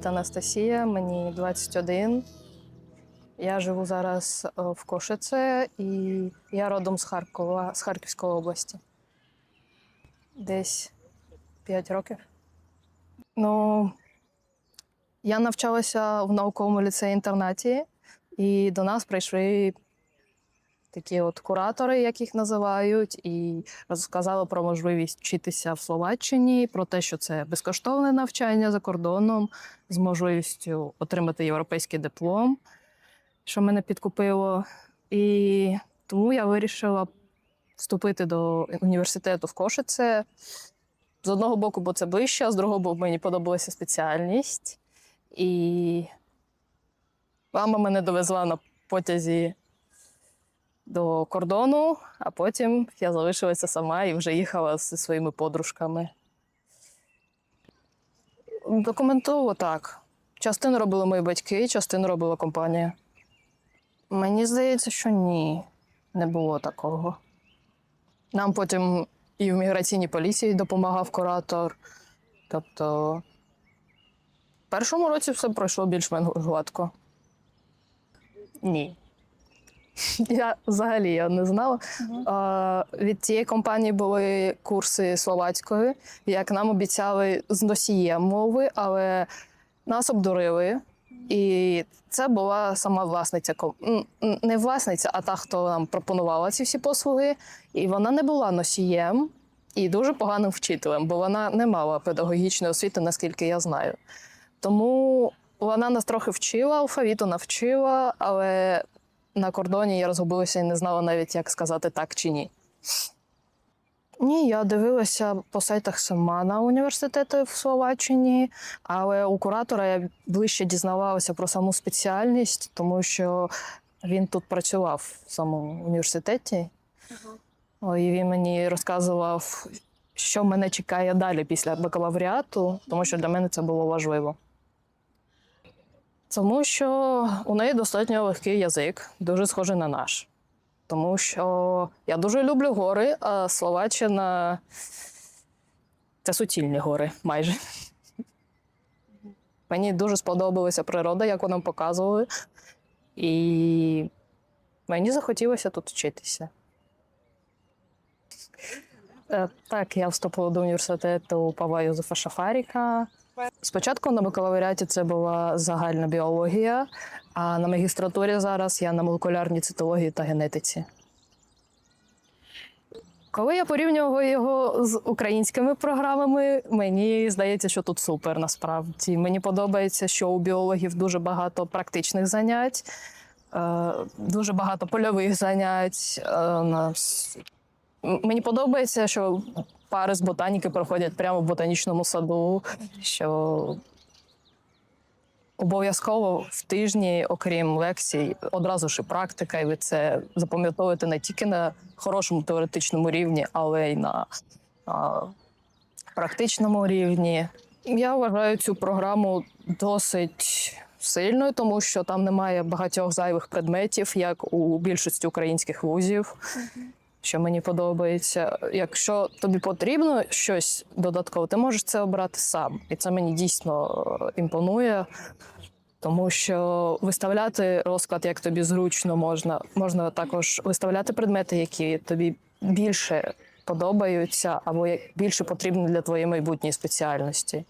звати Анастасія, мені 21. Я живу зараз е, в Кошице і я родом з Харкова, з Харківської області. Десь 5 років. Ну, я навчалася в науковому ліцеї інтернаті, і до нас прийшли такі от куратори, як їх називають, і розказали про можливість вчитися в Словаччині, про те, що це безкоштовне навчання за кордоном з можливістю отримати європейський диплом, що мене підкупило. І тому я вирішила вступити до університету в Кошице. З одного боку, бо це ближче, а з другого боку, мені подобалася спеціальність. І мама мене довезла на потязі до кордону, а потім я залишилася сама і вже їхала зі своїми подружками. Документово так. Частину робили мої батьки, частину робила компанія. Мені здається, що ні, не було такого. Нам потім і в міграційній поліції допомагав куратор. Тобто, в першому році все пройшло більш-менш гладко. Ні. Я взагалі я не знала. А, від цієї компанії були курси словацької, як нам обіцяли з носієм мови, але нас обдурили. І це була сама власниця не власниця, а та, хто нам пропонувала ці всі послуги. І вона не була носієм і дуже поганим вчителем, бо вона не мала педагогічної освіти, наскільки я знаю. Тому вона нас трохи вчила, алфавіту навчила, але на кордоні я розгубилася і не знала навіть, як сказати так чи ні. Ні, я дивилася по сайтах сама на університети в Словаччині, але у куратора я ближче дізнавалася про саму спеціальність, тому що він тут працював в самому університеті. О, І він мені розказував, що мене чекає далі після бакалавріату, тому що для мене це було важливо. Тому що у неї достатньо легкий язик, дуже схожий на наш. Тому що я дуже люблю гори, а Словаччина це суцільні гори майже. Мені дуже сподобалася природа, як нам показували. І мені захотілося тут вчитися. Е, Так, я вступила до університету Павла Юзефа Шафаріка. Спочатку на бакалавріаті це була загальна біологія, а на магістратурі зараз я на молекулярній цитології та генетиці. Коли я порівнювала його з українськими програмами, мені здається, що тут супер насправді. Мені подобається, що у біологів дуже багато практичних занять, е, дуже багато польових занять. е, Мені подобається, що пари з ботаніки проходять прямо в ботанічному саду, що обов'язково в тижні, окрім лекцій, одразу ж і практика, і ви це запам'ятовуєте не тільки на хорошому теоретичному рівні, але й на а, практичному рівні. Я вважаю цю програму досить сильною, тому що там немає багатьох зайвих предметів, як у більшості українських вузів що мені подобається. Якщо тобі потрібно щось додаткове, ти можеш це обрати сам. І це мені дійсно е, імпонує. Тому що виставляти розклад, як тобі зручно можна, можна також виставляти предмети, які тобі більше подобаються, або більше потрібні для твоєї майбутньої спеціальності.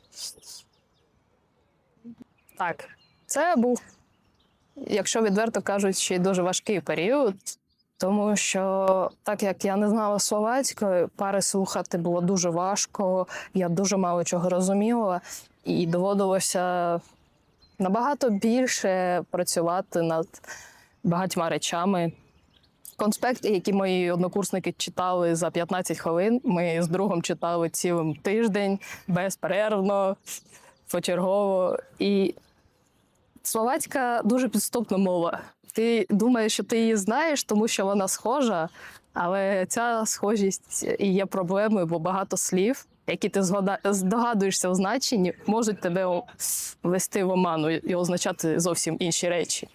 Так, це був, якщо відверто кажучи, дуже важкий період. Тому що, так як я не знала словацької, пари слухати було дуже важко, я дуже мало чого розуміла, і доводилося набагато більше працювати над багатьма речами. Конспекти, які мої однокурсники читали за 15 хвилин, ми з другом читали цілим тиждень безперервно, почергово. І словацька дуже підступна мова. Ти думаєш, що ти її знаєш, тому що вона схожа, але ця схожість і є проблемою, бо багато слів, які ти здогадуєшся в значенні, можуть тебе ввести в оману і означати зовсім інші речі.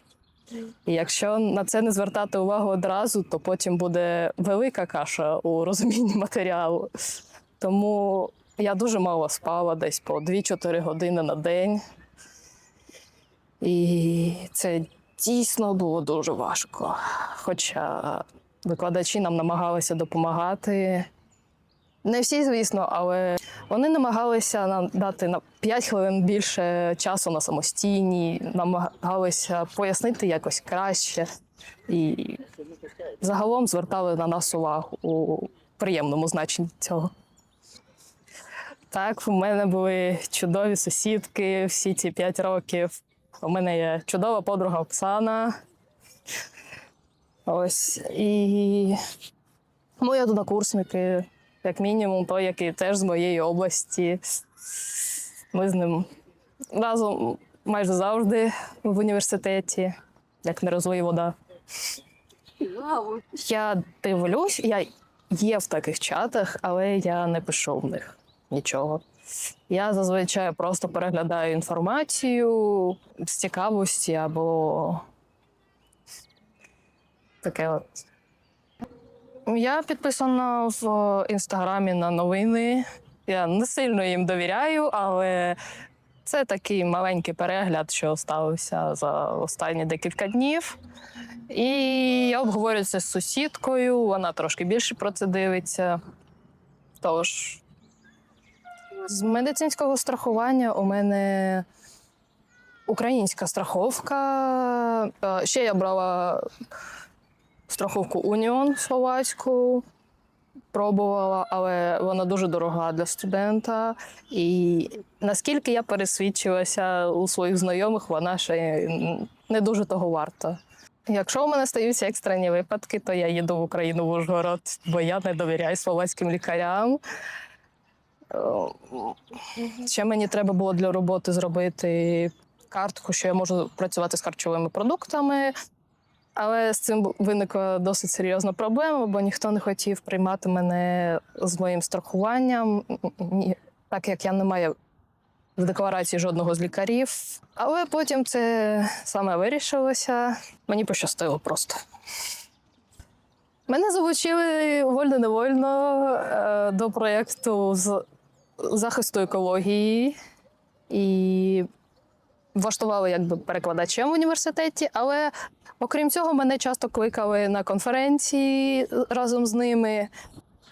І якщо на це не звертати увагу одразу, то потім буде велика каша у розумінні матеріалу. Тому я дуже мало спала, десь по 2-4 години на день. І це дійсно було дуже важко. Хоча викладачі нам намагалися допомагати. Не всі, звісно, але вони намагалися нам дати на 5 хвилин більше часу на самостійні, намагалися пояснити якось краще і загалом звертали на нас увагу у приємному значенні цього. Так, у мене були чудові сусідки всі ці 5 років. У мене є чудова подруга Оксана. Ось. І мої однокурсники, як мінімум, той, який теж з моєї області. Ми з ним разом майже завжди в університеті, як не розлий вода. Я дивлюсь, я є в таких чатах, але я не пишу в них нічого. Я зазвичай просто переглядаю інформацію з цікавості або таке от. Я підписана в інстаграмі на новини. Я не сильно їм довіряю, але це такий маленький перегляд, що ставився за останні декілька днів. І я обговорюю це з сусідкою, вона трошки більше про це дивиться. Тож, з медицинського страхування у мене українська страховка. Е, Ще я брала страховку Уніон словацьку, пробувала, але вона дуже дорога для студента. І наскільки я пересвідчилася у своїх знайомих, вона ще не дуже того варта. Якщо у мене стаються екстрені випадки, то я їду в Україну в Ужгород, бо я не довіряю словацьким лікарям. Е, Ще мені треба було для роботи зробити картку, що я можу працювати з харчовими продуктами. Але з цим виникла досить серйозна проблема, бо ніхто не хотів приймати мене з моїм страхуванням, так як я не маю в декларації жодного з лікарів. Але потім це саме вирішилося. Мені пощастило просто. Мене залучили вольно-невольно е, до проєкту з захисту екології і влаштували якби перекладачем в університеті, але окрім цього, мене часто кликали на конференції разом з ними,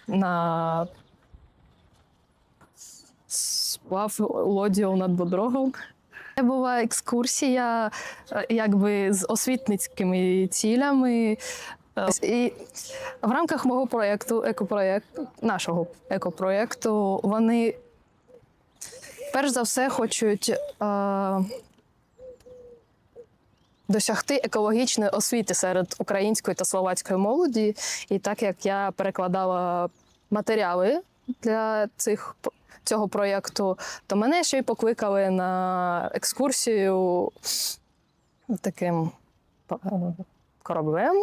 на сплав лодію над Бодрогом. Це була екскурсія е, якби з освітницькими цілями. І в рамках мого проєкту, екопроєкту, нашого екопроєкту, вони перш за все хочуть е, досягти екологічної освіти серед української та словацької молоді. І так як я перекладала матеріали для цих цього проєкту, то мене ще й покликали на екскурсію таким е, кораблем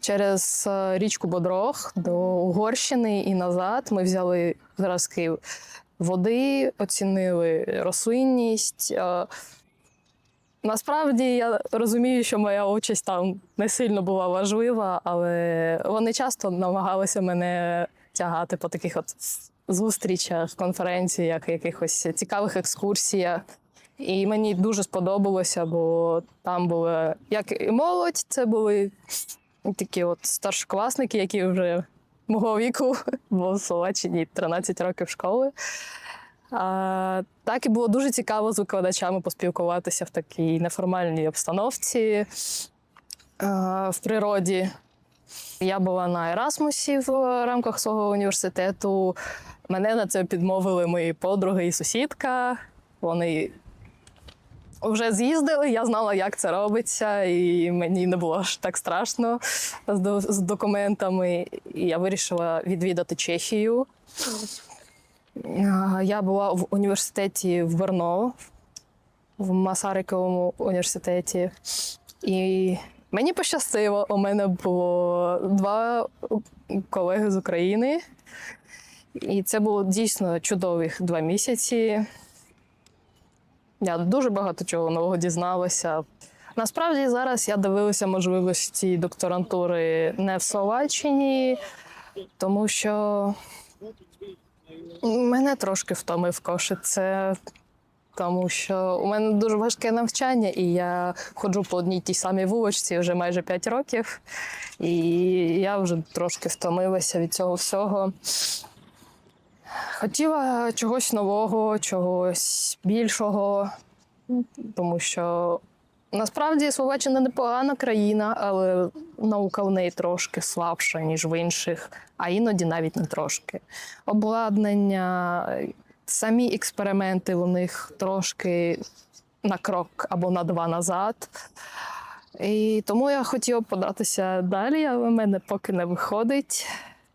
через е, річку Бодрог до Угорщини і назад. Ми взяли зразки води, оцінили рослинність. Е, Насправді я розумію, що моя участь там не сильно була важлива, але вони часто намагалися мене тягати по таких от зустрічах, конференціях, якихось цікавих екскурсіях. І мені дуже сподобалося, бо там були як і молодь, це були такі от старшокласники, які вже мого віку, бо в Словаччині 13 років школи. А, так і було дуже цікаво з викладачами поспілкуватися в такій неформальній обстановці а, в природі. Я була на Ерасмусі в рамках свого університету. Мене на це підмовили мої подруги і сусідка. Вони вже з'їздили, я знала, як це робиться, і мені не було аж так страшно з, до- з документами. І я вирішила відвідати Чехію. Я була в університеті в Брно, в Масариковому університеті. І мені пощастило, у мене було два колеги з України. І це було дійсно чудових два місяці. Я дуже багато чого нового дізналася. Насправді зараз я дивилася можливості докторантури не в Словаччині, тому що мене трошки втомив кошик. Це Тому що у мене дуже важке навчання, і я ходжу по одній тій самій вуличці вже майже 5 років. І я вже трошки втомилася від цього всього. Хотіла чогось нового, чогось більшого, тому що насправді Словаччина непогана країна, але наука в неї трошки слабша, ніж в інших, а іноді навіть не трошки. Обладнання, самі експерименти у них трошки на крок або на два назад. І тому я хотіла податися далі, але в мене поки не виходить.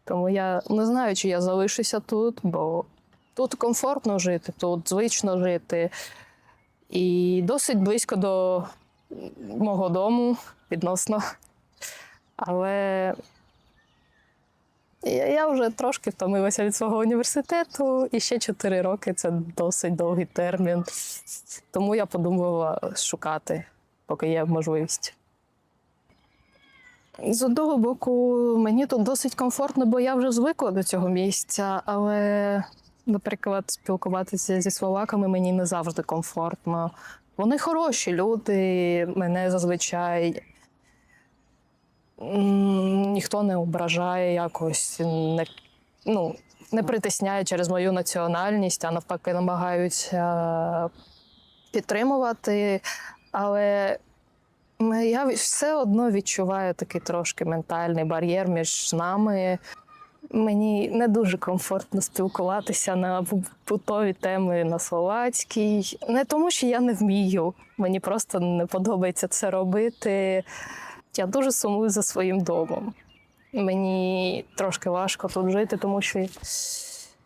Тому я не знаю, чи я залишуся тут, бо тут комфортно жити, тут звично жити. І досить близько до мого дому відносно. Але я вже трошки втомилася від свого університету, і ще 4 роки це досить довгий термін. Тому я подумала шукати, поки є можливість. З одного боку, мені тут досить комфортно, бо я вже звикла до цього місця, але, наприклад, спілкуватися зі словаками мені не завжди комфортно. Вони хороші люди, мене зазвичай ніхто не ображає якось, не, ну, не притисняє через мою національність, а навпаки, намагаються підтримувати. Але я все одно відчуваю такий трошки ментальний бар'єр між нами. Мені не дуже комфортно спілкуватися на побутові теми на словацькій. Не тому, що я не вмію. Мені просто не подобається це робити. Я дуже сумую за своїм домом. Мені трошки важко тут жити, тому що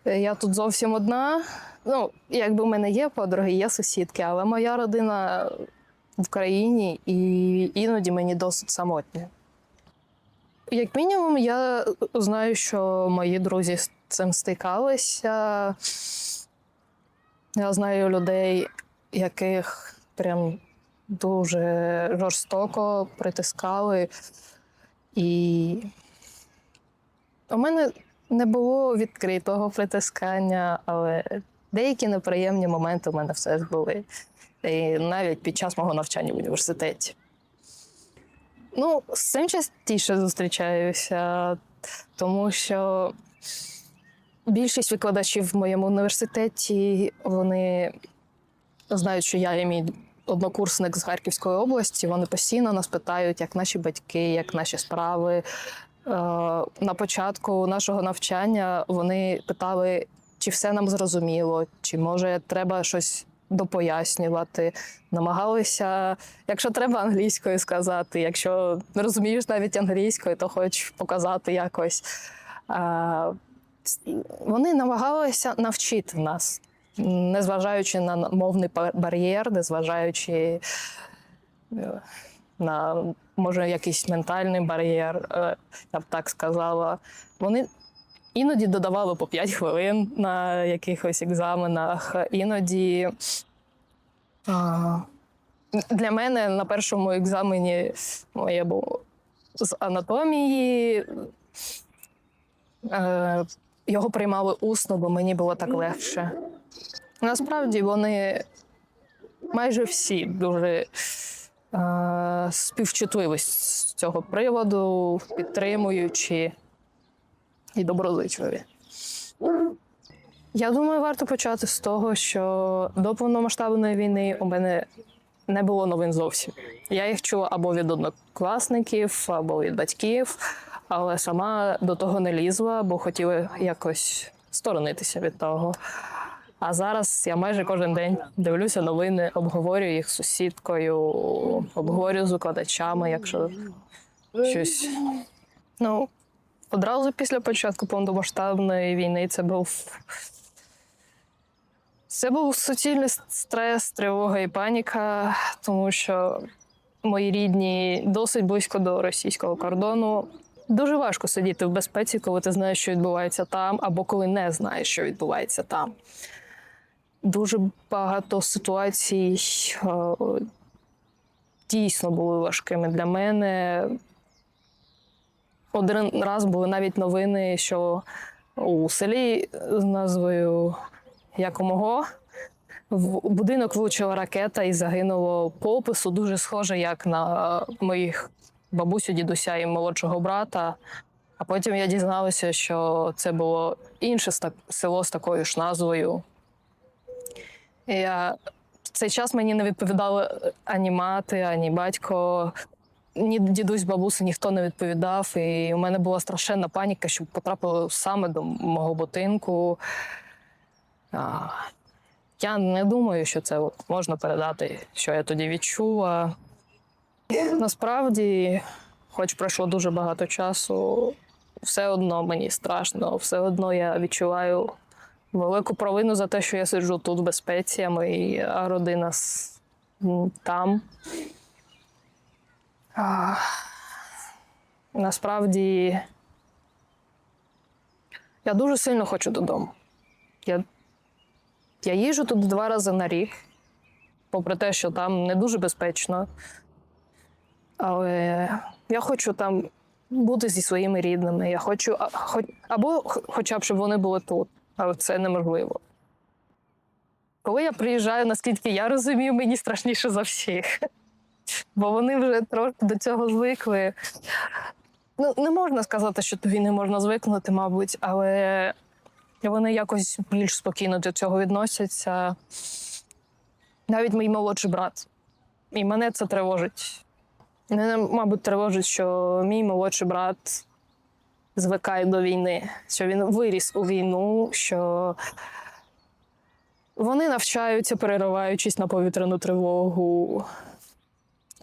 я тут зовсім одна. Ну, якби в мене є подруги, є сусідки, але моя родина в країні, і іноді мені досить самотньо. Як мінімум, я знаю, що мої друзі з цим стикалися. Я знаю людей, яких прям дуже жорстоко притискали. І у мене не було відкритого притискання, але деякі неприємні моменти у мене все ж були. І навіть під час мого навчання в університеті. Ну, з цим частіше зустрічаюся, тому що більшість викладачів в моєму університеті вони знають, що я є мій однокурсник з Харківської області. Вони постійно нас питають, як наші батьки, як наші справи. Е, На початку нашого навчання вони питали, чи все нам зрозуміло, чи може треба щось допояснювати. Намагалися, якщо треба англійською сказати, якщо не розумієш навіть англійською, то хоч показати якось. Вони намагалися навчити нас, незважаючи на мовний бар'єр, незважаючи е, на може якийсь ментальний бар'єр, е, я б так сказала. Вони іноді додавали по 5 хвилин на якихось екзаменах, іноді. а, Для мене на першому екзамені моє було з анатомії. Е, Його приймали усно, бо мені було так легше. Насправді вони майже всі дуже е, співчутливі з цього приводу, підтримуючи і доброзичливі. Я думаю, варто почати з того, що до повномасштабної війни у мене не було новин зовсім. Я їх чула або від однокласників, або від батьків, але сама до того не лізла, бо хотіла якось сторонитися від того. А зараз я майже кожен день дивлюся новини, обговорюю їх з сусідкою, обговорюю з викладачами, якщо щось. Ну, одразу після початку повномасштабної війни це був. Це був суцільний стрес, тривога і паніка, тому що мої рідні досить близько до російського кордону. Дуже важко сидіти в безпеці, коли ти знаєш, що відбувається там, або коли не знаєш, що відбувається там. Дуже багато ситуацій е, дійсно були важкими для мене. Один раз були навіть новини, що у селі з назвою Якомого в будинок влучила ракета і загинуло по опису дуже схоже, як на моїх бабусю, дідуся і молодшого брата. А потім я дізналася, що це було інше село з такою ж назвою. Я... В цей час мені не відповідали ані мати, ані батько, ні дідусь, бабуся, ніхто не відповідав. І у мене була страшенна паніка, що потрапило саме до мого будинку. А, я не думаю, що це от можна передати, що я тоді відчула. Насправді, хоч пройшло дуже багато часу, все одно мені страшно, все одно я відчуваю велику провину за те, що я сиджу тут в безпеці, а родина там. А, насправді, я дуже сильно хочу додому. Я, я їжджу тут два рази на рік, попри те, що там не дуже безпечно. Але я хочу там бути зі своїми рідними. Я хочу хоч, або хоча б, щоб вони були тут, але це неможливо. Коли я приїжджаю, наскільки я розумію, мені страшніше за всіх. Бо вони вже трохи до цього звикли. Ну, не можна сказати, що тобі не можна звикнути, мабуть, але вони якось більш спокійно до цього відносяться. Навіть мій молодший брат. І мене це тривожить. Мене, мабуть, тривожить, що мій молодший брат звикає до війни, що він виріс у війну, що вони навчаються, перериваючись на повітряну тривогу.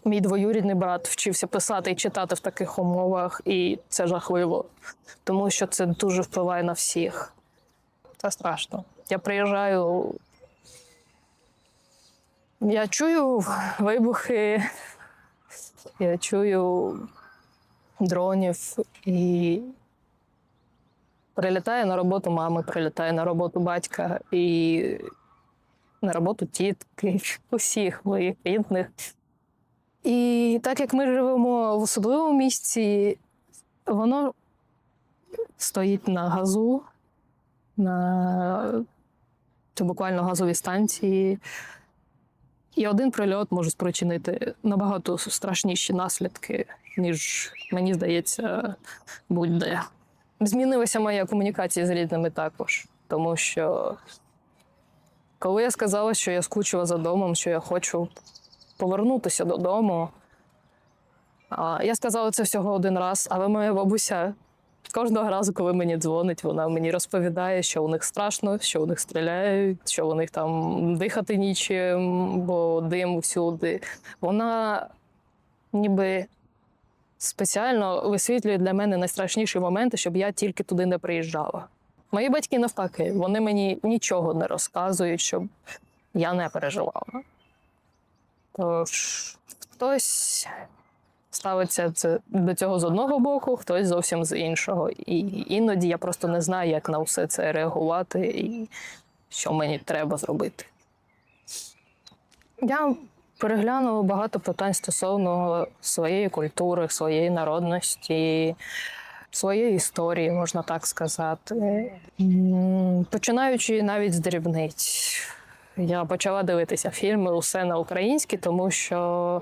Мій двоюрідний брат вчився писати і читати в таких умовах, і це жахливо, тому що це дуже впливає на всіх. Це страшно. Я приїжджаю. Я чую вибухи, я чую дронів і прилітає на роботу мами, прилітає на роботу батька і на роботу тітки, усіх моїх рідних. І так як ми живемо в особливому місці, воно стоїть на газу, на це буквально газовій станції. І один прильот може спричинити набагато страшніші наслідки, ніж мені здається, будь-де. Змінилася моя комунікація з рідними також, тому що коли я сказала, що я скучила за домом, що я хочу повернутися додому, я сказала це всього один раз, але моя бабуся кожного разу, коли мені дзвонить, вона мені розповідає, що у них страшно, що у них стріляють, що у них там дихати нічим, бо дим всюди. Вона ніби спеціально висвітлює для мене найстрашніші моменти, щоб я тільки туди не приїжджала. Мої батьки навпаки, вони мені нічого не розказують, щоб я не переживала. Тож хтось ставиться це до цього з одного боку, хтось зовсім з іншого. І іноді я просто не знаю, як на все це реагувати і що мені треба зробити. Я переглянула багато питань стосовно своєї культури, своєї народності, своєї історії, можна так сказати. Починаючи навіть з дрібниць. Я почала дивитися фільми усе на українській, тому що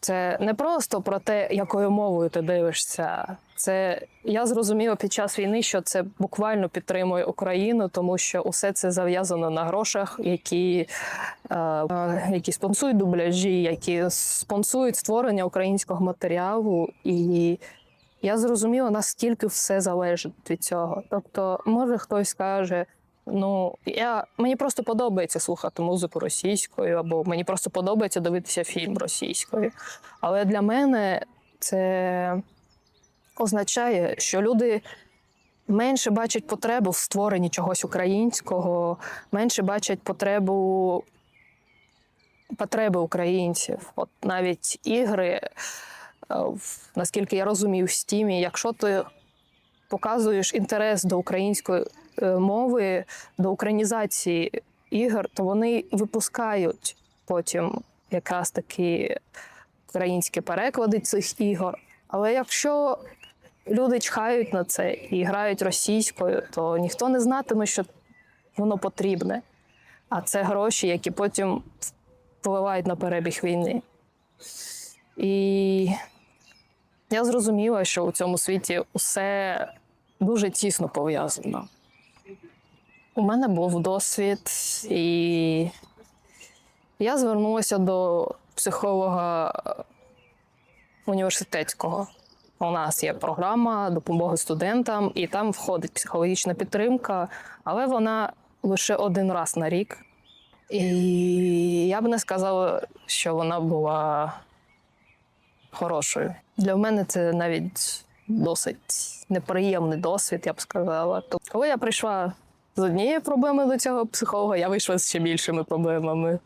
це не просто про те, якою мовою ти дивишся. Це я зрозуміла під час війни, що це буквально підтримує Україну, тому що усе це зав'язано на грошах, які, е, які спонсують дубляжі, які спонсують створення українського матеріалу. І я зрозуміла, наскільки все залежить від цього. Тобто, може хтось скаже. Ну, я, мені просто подобається слухати музику російською, або мені просто подобається дивитися фільм російською. Але для мене це означає, що люди менше бачать потребу в створенні чогось українського, менше бачать потребу потреби українців. От навіть ігри, е, наскільки я розумію, в стімі, якщо ти показуєш інтерес до української мови, до українізації ігор, то вони випускають потім якраз такі українські переклади цих ігор. Але якщо люди чхають на це і грають російською, то ніхто не знатиме, що воно потрібне. А це гроші, які потім впливають на перебіг війни. І я зрозуміла, що у цьому світі усе дуже тісно пов'язано. У мене був досвід, і я звернулася до психолога університетського. У нас є програма допомоги студентам, і там входить психологічна підтримка, але вона лише один раз на рік. І я б не сказала, що вона була хорошою. Для мене це навіть досить неприємний досвід, я б сказала. Тобто, коли я прийшла з однією проблемою до цього психолога, я вийшла з ще більшими проблемами.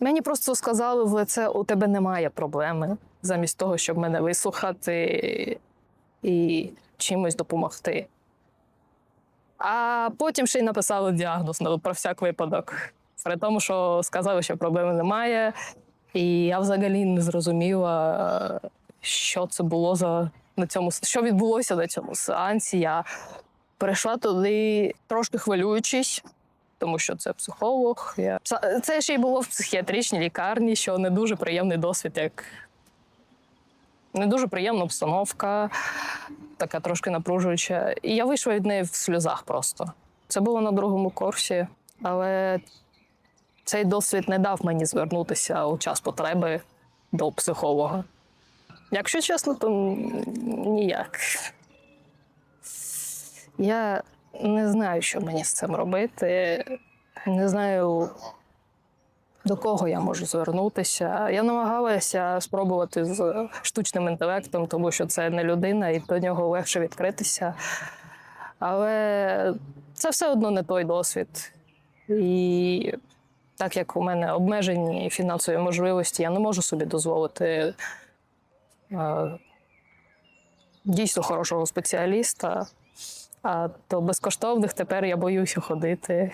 Мені просто сказали в лице, у тебе немає проблеми, замість того, щоб мене вислухати і чимось допомогти. А потім ще й написали діагноз про всяк випадок. При тому, що сказали, що проблеми немає. І я взагалі не зрозуміла, що це було за на цьому, що відбулося на цьому сеансі. Я прийшла туди трошки хвилюючись, тому що це психолог. Я... Це ще й було в психіатричній лікарні, що не дуже приємний досвід, як не дуже приємна обстановка, така трошки напружуюча. І я вийшла від неї в сльозах просто. Це було на другому курсі, але цей досвід не дав мені звернутися у час потреби до психолога. Якщо чесно, то ніяк. Я не знаю, що мені з цим робити. Не знаю, до кого я можу звернутися. Я намагалася спробувати з штучним інтелектом, тому що це не людина, і до нього легше відкритися. Але це все одно не той досвід. І так як у мене обмежені фінансові можливості, я не можу собі дозволити е, дійсно хорошого спеціаліста. А до безкоштовних тепер я боюся ходити.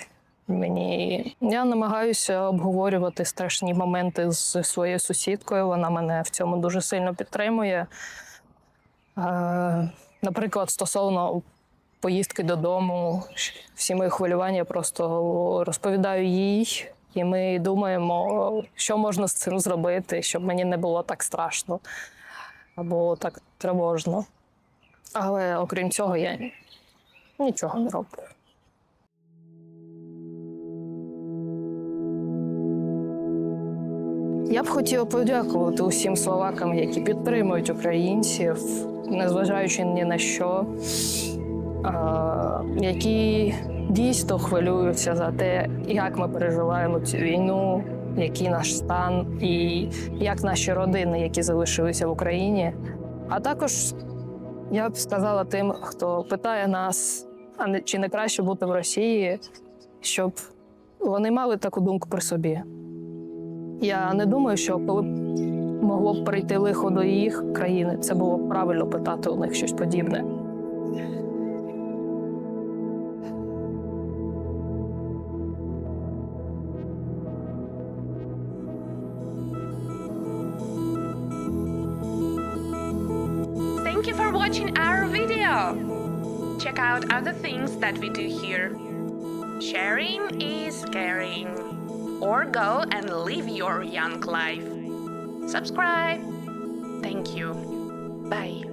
Мені я намагаюся обговорювати страшні моменти з своєю сусідкою. Вона мене в цьому дуже сильно підтримує. Е, наприклад, стосовно поїздки додому, всі мої хвилювання просто розповідаю їй, і ми думаємо, що можна з цим зробити, щоб мені не було так страшно або так тривожно. Але окрім цього, я нічого не роблю. Я б хотіла подякувати усім словакам, які підтримують українців, незважаючи ні на що, а, які дійсно хвилюються за те, як ми переживаємо цю війну, який наш стан і як наші родини, які залишилися в Україні. А також я б сказала тим, хто питає нас, а чи не краще бути в Росії, щоб вони мали таку думку при собі. Я не думаю, що коли б могло б прийти лихо до їх країни, це було б правильно питати у них щось подібне. Things that we do here. Sharing is caring. Or go and live your young life. Subscribe. Thank you. Bye.